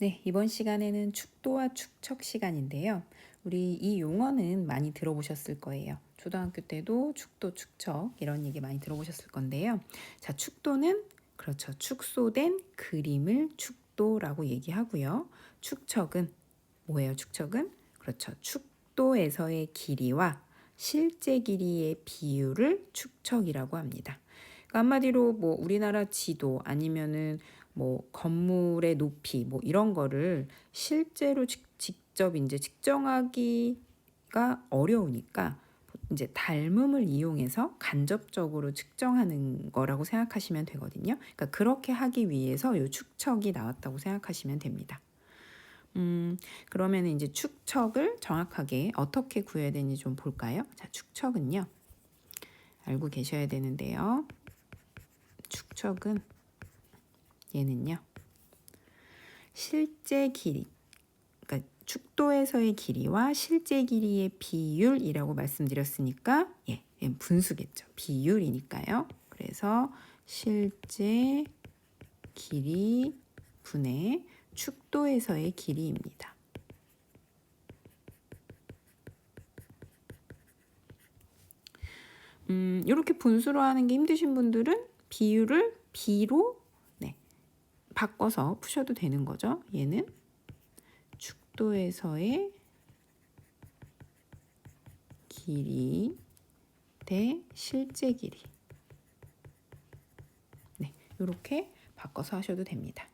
네, 이번 시간에는 축도와 축척 시간인데요. 우리 이 용어는 많이 들어보셨을 거예요. 초등학교 때도 축도, 축척 이런 얘기 많이 들어보셨을 건데요. 자, 축도는 그렇죠. 축소된 그림을 축도라고 얘기하고요. 축척은 뭐예요? 축척은 그렇죠. 축도에서의 길이와 실제 길이의 비율을 축척이라고 합니다. 그러니까 한마디로 뭐 우리나라 지도 아니면은 뭐 건물의 높이 뭐 이런 거를 실제로 직, 직접 이제 측정하기가 어려우니까 이제 닮음을 이용해서 간접적으로 측정하는 거라고 생각하시면 되거든요. 그러니까 그렇게 하기 위해서 요 축척이 나왔다고 생각하시면 됩니다. 음, 그러면 이제 축척을 정확하게 어떻게 구해야 되는지 좀 볼까요? 자, 축척은요. 알고 계셔야 되는데요. 축척은 얘는요. 실제 길이, 그러니까 축도에서의 길이와 실제 길이의 비율이라고 말씀드렸으니까 예, 분수겠죠. 비율이니까요. 그래서 실제 길이 분의 축도에서의 길이입니다. 음, 이렇게 분수로 하는 게 힘드신 분들은 비율을 네, 바꿔서 푸셔도 되는 거죠. 얘는 축도에서의 길이 대 실제 길이. 네, 이렇게 바꿔서 하셔도 됩니다.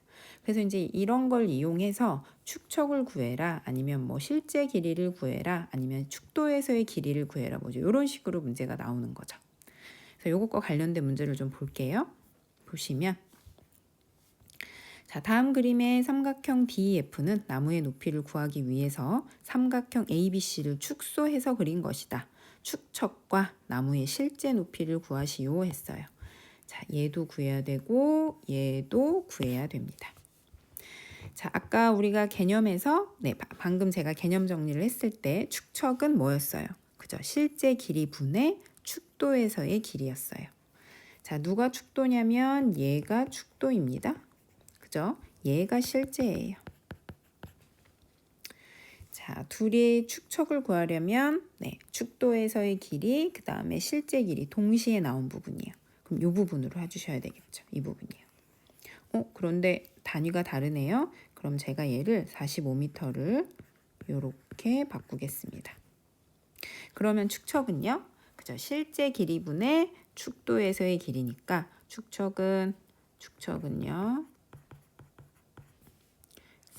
그래서 이제 이런 걸 이용해서 축척을 구해라 아니면 뭐 실제 길이를 구해라 아니면 축도에서의 길이를 구해라 뭐죠 이런 식으로 문제가 나오는 거죠. 그래서 이것과 관련된 문제를 좀 볼게요. 보시면 자 다음 그림의 삼각형 DEF는 나무의 높이를 구하기 위해서 삼각형 ABC를 축소해서 그린 것이다. 축척과 나무의 실제 높이를 구하시오 했어요. 자, 얘도 구해야 되고 얘도 구해야 됩니다. 자, 아까 우리가 개념에서 네, 방금 제가 개념 정리를 했을 때 축척은 뭐였어요? 그죠? 실제 길이 분의 축도에서의 길이였어요. 자, 누가 축도냐면 얘가 축도입니다. 그죠? 얘가 실제예요. 자, 둘이 축척을 구하려면 네, 축도에서의 길이 그 다음에 실제 길이 동시에 나온 부분이에요. 그럼 이 부분으로 해주셔야 되겠죠. 이 부분이요. 어, 그런데 단위가 다르네요. 그럼 제가 얘를 45m를 이렇게 바꾸겠습니다. 그러면 축척은요. 그죠? 실제 길이분의 축도에서의 길이니까 축척은 축척은요.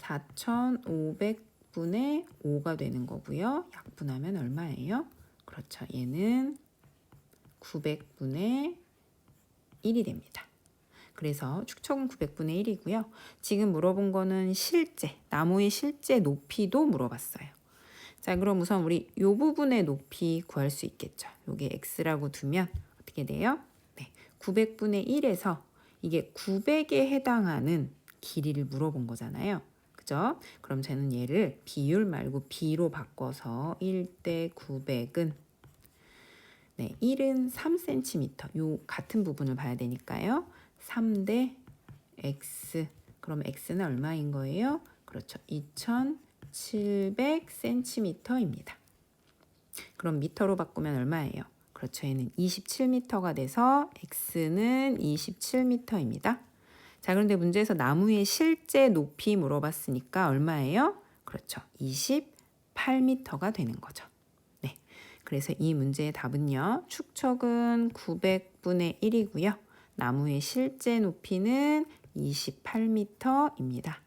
4,500분의 5가 되는 거고요. 약분하면 얼마예요? 그렇죠. 얘는 900분의 1이 됩니다. 그래서 축척은 900분의 1이고요. 지금 물어본 거는 실제, 나무의 실제 높이도 물어봤어요. 자, 그럼 우선 우리 이 부분의 높이 구할 수 있겠죠. 이게 x라고 두면 어떻게 돼요? 네, 900분의 1에서 이게 900에 해당하는 길이를 물어본 거잖아요. 그죠? 그럼 저는 얘를 비율 말고 b로 바꿔서 1대 900은 네, 1은 3cm. 요 같은 부분을 봐야 되니까요. 3대 x. 그럼 x는 얼마인 거예요? 그렇죠. 2700cm입니다. 그럼 미터로 바꾸면 얼마예요? 그렇죠. 얘는 27m가 돼서 x는 27m입니다. 자, 그런데 문제에서 나무의 실제 높이 물어봤으니까 얼마예요? 그렇죠. 28m가 되는 거죠. 네. 그래서 이 문제의 답은요. 축척은 900분의 1이고요. 나무의 실제 높이는 28m입니다.